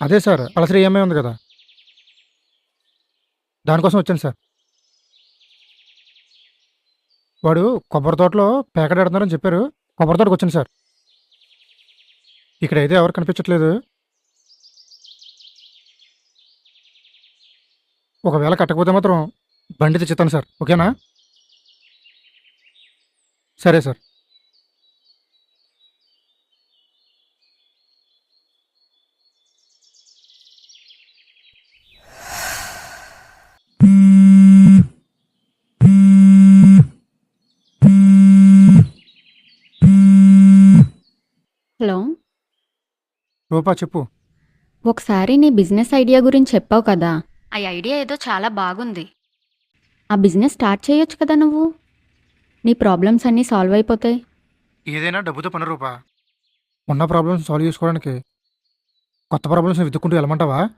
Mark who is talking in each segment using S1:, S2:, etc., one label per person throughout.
S1: అదే sir పలసరి EMI ఉంది కదా. దానికోసం వచ్చాను సార్. వాడు కొబ్బరి తోటలో పేకడ పెడుతున్నారని చెప్పారు. కొబ్బరి తోటకు వచ్చాను సార్. ఇక్కడైతే ఎవరు కనిపించట్లేదు. ఒకవేళ కట్టకపోతే మాత్రం బండి తెచ్చిస్తాను సార్. ఓకేనా? సరే సార్
S2: హలో
S1: రూపా చెప్పు.
S2: ఒకసారి నీ బిజినెస్ ఐడియా గురించి చెప్పావు కదా ఆ ఐడియా ఏదో చాలా బాగుంది. ఆ బిజినెస్ స్టార్ట్ చేయొచ్చు కదా నువ్వు? నీ ప్రాబ్లమ్స్ అన్నీ సాల్వ్ అయిపోతాయి.
S1: ఏదైనా డబ్బుతో పని రూపా. ఉన్న ప్రాబ్లమ్స్ సాల్వ్ చేసుకోవడానికి కొత్త ప్రాబ్లమ్స్ వెతుక్కుంటూ వెళ్ళమంటావా?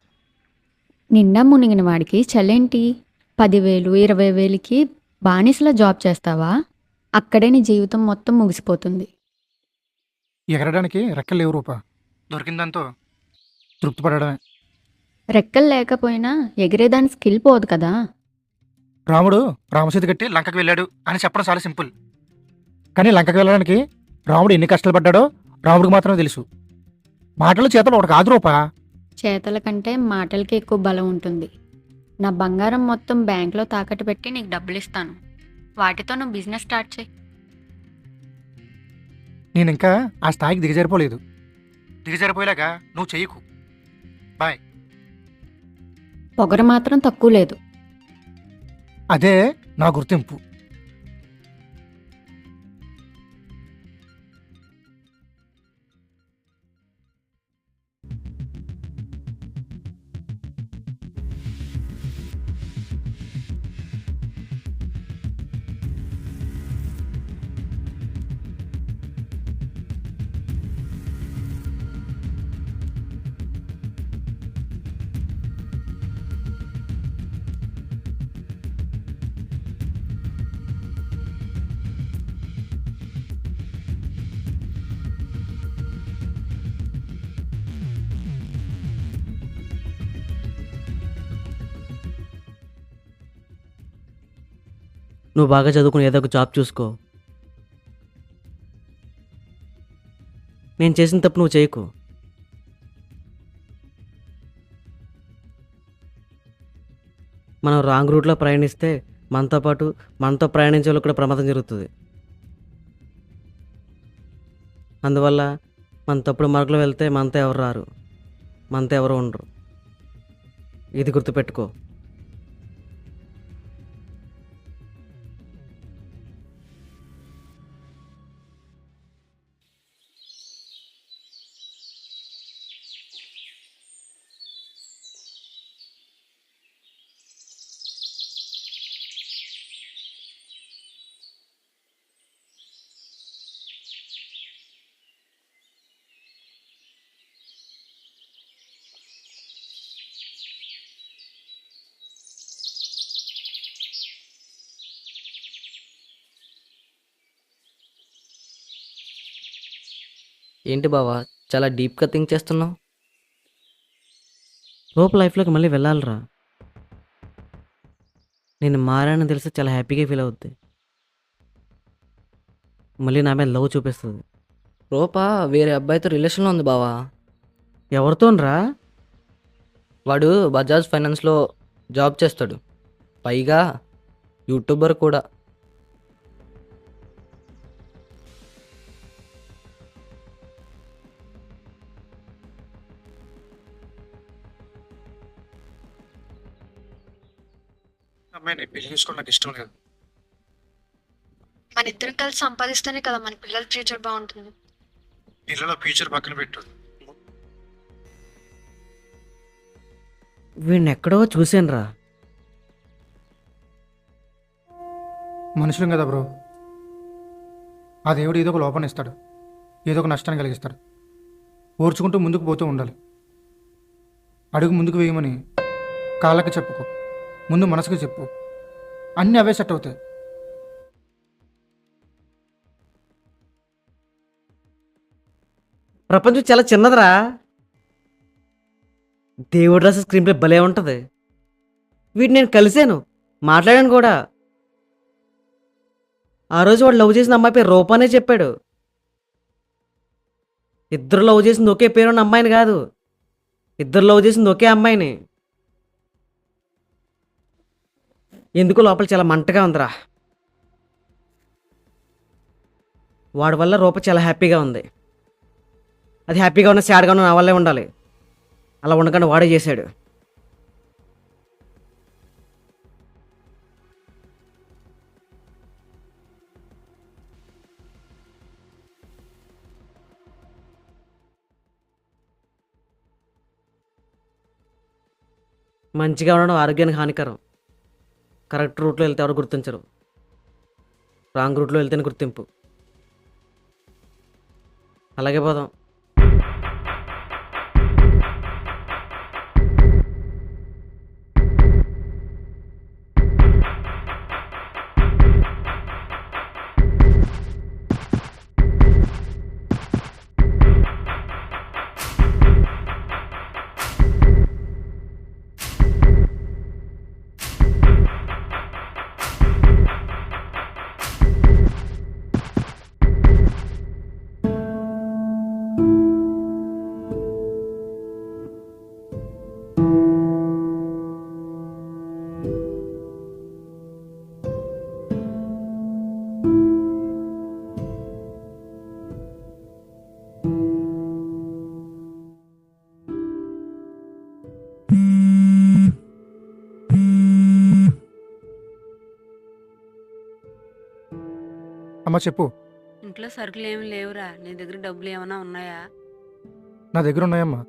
S2: నిండా మునిగిన వాడికి చలేంటి పదివేలు ఇరవై వేలకి బానిసలో జాబ్ చేస్తావా? అక్కడే నీ జీవితం మొత్తం ముగిసిపోతుంది.
S1: ఎగరడానికి రెక్కలు లేవు రూపా. దొరికిందంతో తృప్తి పడడమే
S2: రెక్కలు లేకపోయినా ఎగిరేదాని స్కిల్ పోదు కదా.
S1: రాముడు రామసేతు కట్టి లంకకి వెళ్ళాడు అని చెప్పడం చాలా సింపుల్. కానీ లంకకి వెళ్ళడానికి రాముడు ఎన్ని కష్టాలు పడ్డాడో రాముడికి మాత్రమే తెలుసు. మాటలు చేతలు ఒకటి కాదు రూపా.
S2: చేతల కంటే మాటలకి ఎక్కువ బలం ఉంటుంది. నా బంగారం మొత్తం బ్యాంక్లో తాకట్టు పెట్టి నీకు డబ్బులు ఇస్తాను వాటితో నువ్వు బిజినెస్ స్టార్ట్ చేయి.
S1: నేను ఇంకా ఆ స్థాయికి దిగజారిపోలేదు. దిగజారిపోయేలాగా నువ్వు చెయ్యకు.
S2: పొగరు మాత్రం తక్కువ లేదు.
S1: అదే నా గుర్తింపు.
S3: నువ్వు బాగా చదువుకుని ఏదో ఒక జాబ్ చూసుకో. నేను చేసిన తప్పు నువ్వు చేయకు. మనం రాంగ్ రూట్లో ప్రయాణిస్తే మనతో పాటు మనతో ప్రయాణించే వాళ్ళు కూడా ప్రమాదం జరుగుతుంది. అందువల్ల మన తప్పుడు మార్గంలో వెళ్తే మనతో ఎవరు రారు. మనతో ఎవరు ఉండరు. ఇది గుర్తుపెట్టుకో.
S4: ఏంటి బావా చాలా డీప్గా థింక్ చేస్తున్నావు?
S3: రూప్ లైఫ్లోకి మళ్ళీ వెళ్ళాలిరా. నేను మారానని తెలిసి చాలా హ్యాపీగా ఫీల్ అవుద్ది. మళ్ళీ నా మీద లవ్ చూపిస్తుంది.
S4: రూపా వేరే అబ్బాయితో రిలేషన్లో ఉంది బావా.
S3: ఎవరితోనరా?
S4: వాడు బజాజ్ ఫైనాన్స్లో జాబ్ చేస్తాడు. పైగా యూట్యూబర్ కూడా.
S1: అమ్మాయిని పెళ్ళి చేసుకోవడం నాకు ఇష్టం లేదు.
S5: మన ఇద్దరం కలిసి సంపాదిస్తేనే కదా మన పిల్లల ఫ్యూచర్ బాగుంటుంది.
S1: పిల్లల ఫ్యూచర్ పక్కన పెట్టు.
S3: వీడిని ఎక్కడో చూసానురా
S1: మనుషులం కదా బ్రో. ఆ దేవుడు ఏదో ఒక లోపాన్ని ఇస్తాడు. ఏదో ఒక నష్టాన్ని కలిగిస్తాడు. ఓర్చుకుంటూ ముందుకు పోతూ ఉండాలి. అడుగు ముందుకు వేయమని కాళ్ళకి చెప్పుకో. ముందు మనసుకు చెప్పు. అన్నీ అవే సెట్ అవుతాయి.
S3: ప్రపంచం చాలా చిన్నదిరా. దేవుడు రాసే స్క్రీన్ ప్లే భలే ఉంటుంది. వీటిని నేను కలిశాను. మాట్లాడాను కూడా. ఆ రోజు వాడు లవ్ చేసిన అమ్మాయి పేరు రూపానే చెప్పాడు. ఇద్దరు లవ్ చేసింది ఒకే పేరు ఉన్న అమ్మాయిని కాదు. ఇద్దరు లవ్ చేసింది ఒకే అమ్మాయిని. ఎందుకు లోపల చాలా మంటగా ఉందిరా? వాడి వల్ల రూప చాలా హ్యాపీగా ఉంది. అది హ్యాపీగా ఉన్న సాడ్గా ఉన్న నా వల్లే ఉండాలి. అలా ఉండకుండా వాడే చేశాడు. మంచిగా ఉండడం ఆరోగ్యానికి హానికరం. కరెక్ట్ రూట్లో వెళ్తే ఎవరు గుర్తించరు. రాంగ్ రూట్లో వెళ్తేనే గుర్తింపు. అలాగే పోదాం.
S1: అమ్మ చెప్పు.
S6: ఇంట్లో సరుకులు ఏమి లేవురా. నీ దగ్గర డబ్బులు ఏమైనా ఉన్నాయా?
S1: నా దగ్గర ఉన్నాయమ్మా.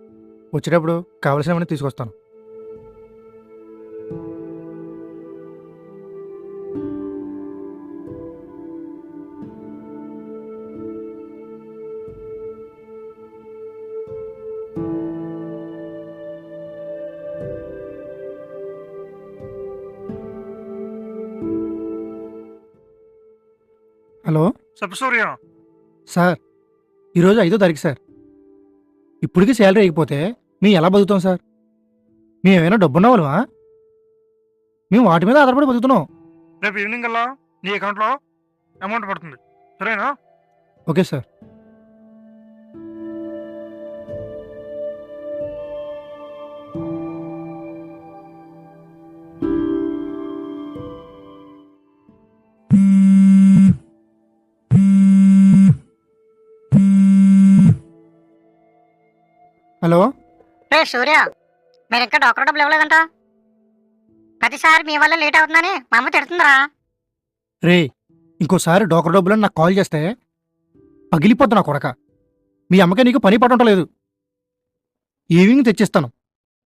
S1: వచ్చేటప్పుడు కావలసినవన్నీ తీసుకొస్తాను. హలో?
S7: చెప్పు సూర్య.
S1: సార్ ఈరోజు ఐదో తారీఖు సార్. ఇప్పటికీ శాలరీ అయిపోతే మేము ఎలా బతుకుతాం సార్? మేము ఏమైనా డబ్బున్న వాళ్ళమా మేము వాటి మీద ఆధారపడి బతుకుతున్నాం.
S7: రేపు ఈవినింగ్ కల్లా నీ అకౌంట్లో అమౌంట్ పడుతుంది. సరేనా?
S1: Okay sir.
S8: సూర్య మీరు ఇంకా డాక్టర్ డబ్బులు ఇవ్వలేదంట? ప్రతిసారి మీ వల్ల లేట్ అవుతుందని మా అమ్మ తిడుతుందిరా.
S1: రే ఇంకోసారి డోకర్ డబ్బులు నాకు కాల్ చేస్తే పగిలిపోద్దు నా కొడక. మీ అమ్మకి నీకు పని పడటం లేదు ఈవినింగ్ తెచ్చిస్తాను.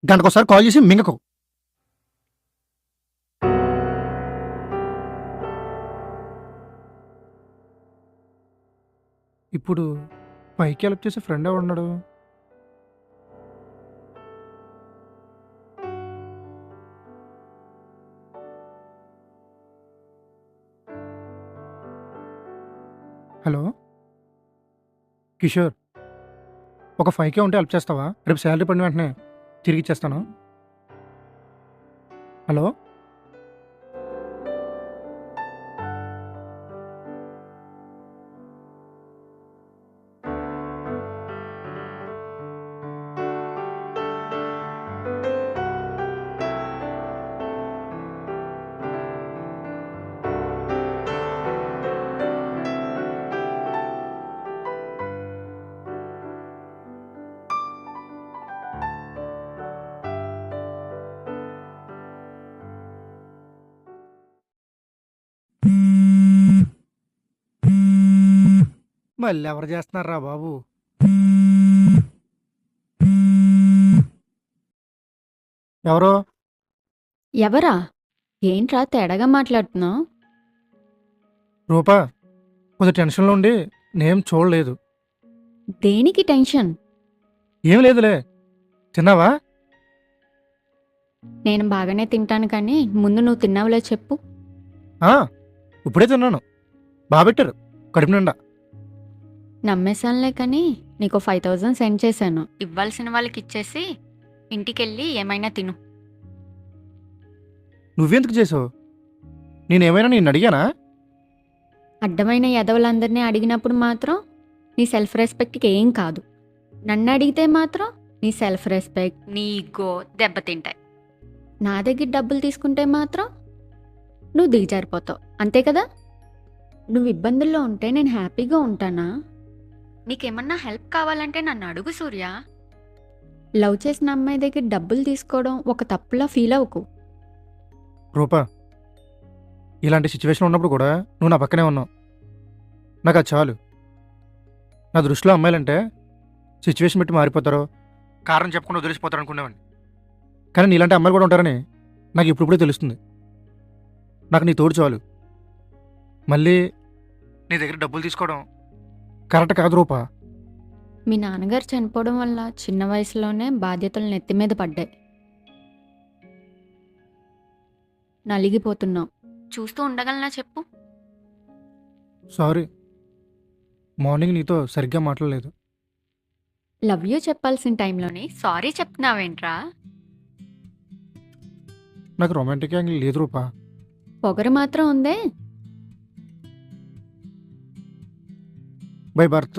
S1: గంటకోసారి కాల్ చేసి మింగకు. ఇప్పుడు పైకి హెల్ప్ చేసే ఫ్రెండ్ ఎవడున్నాడు? కిషోర్ ఒక ఫైవ్ కే ఉంటే హెల్ప్ చేస్తావా? రేపు శాలరీ పడిన వెంటనే తిరిగి ఇచ్చేస్తాను. హలో? మళ్ళీ ఎవరు చేస్తున్నారా బాబు? ఎవరో?
S2: ఎవరా? ఏంట్రా తేడాగా మాట్లాడుతున్నావు?
S1: రూపా కొంచెం టెన్షన్లో ఉండి నేమ్ చూడలేదు.
S2: దేనికి టెన్షన్?
S1: ఏం లేదులే. తిన్నావా?
S2: నేను బాగానే తింటాను కానీ ముందు నువ్వు తిన్నావులే చెప్పు.
S1: ఆ, ఇప్పుడే తిన్నాను. బాగా పెట్టారు కడుపు నిండా.
S2: నమ్మేశానులే కానీ నీకు ఫైవ్ థౌజండ్ సెండ్ చేశాను. ఇవ్వాల్సిన వాళ్ళకి ఇచ్చేసి ఇంటికెళ్ళి ఏమైనా తిను.
S1: నువ్వెందుకు చేసావు? నేనేమైనా నేను అడిగానా?
S2: అడ్డమైన ఎదవలందరినీ అడిగినప్పుడు మాత్రం నీ సెల్ఫ్ రెస్పెక్ట్కి ఏం కాదు. నన్ను అడిగితే మాత్రం నీ సెల్ఫ్ రెస్పెక్ట్ నీ ఈగో దెబ్బతింటాయి నా దగ్గర డబ్బులు తీసుకుంటే మాత్రం నువ్వు దిగజారిపోతావు అంతే కదా? నువ్వు ఇబ్బందుల్లో ఉంటే నేను హ్యాపీగా ఉంటానా? నీకేమన్నా హెల్ప్ కావాలంటే నన్ను అడుగు సూర్య. లవ్ చేసిన అమ్మాయి దగ్గర డబ్బులు తీసుకోవడం ఒక తప్పులా ఫీల్ అవ్వకు.
S1: రూపా ఇలాంటి సిచ్యువేషన్ ఉన్నప్పుడు కూడా నువ్వు నా పక్కనే ఉన్నావు. నాకు అది చాలు. నా దృష్టిలో అమ్మాయిలంటే సిచ్యువేషన్ బట్టి మారిపోతారో కారణం చెప్పకుండా వదిలేసిపోతారు అనుకునేవాడిని. కానీ నీలాంటి అమ్మాయిలు కూడా ఉంటారని నాకు ఇప్పుడిప్పుడే తెలుస్తుంది. నాకు నీ తోడు చాలు. మళ్ళీ నీ దగ్గర డబ్బులు తీసుకోవడం కరెక్ట్ కాదు రూపా.
S2: మీ నాన్నగారు చనిపోవడం వల్ల చిన్న వయసులోనే బాధ్యతలు నెత్తి మీద పడ్డాయి. నలిగిపోతున్నావు చూస్తూ ఉండగలనా చెప్పు?
S1: సారీ. మార్నింగ్ నీతో సరిగ్గా మాట్లాడలేదు.
S2: లవ్ యూ చెప్పాల్సిన టైంలోనే సారీ చెప్తున్నావేంట్రా?
S1: నాకు రొమాంటిక్ యాంగిల్ లేదు రూపా.
S2: పొగరు మాత్రం ఉందే?
S1: bai bart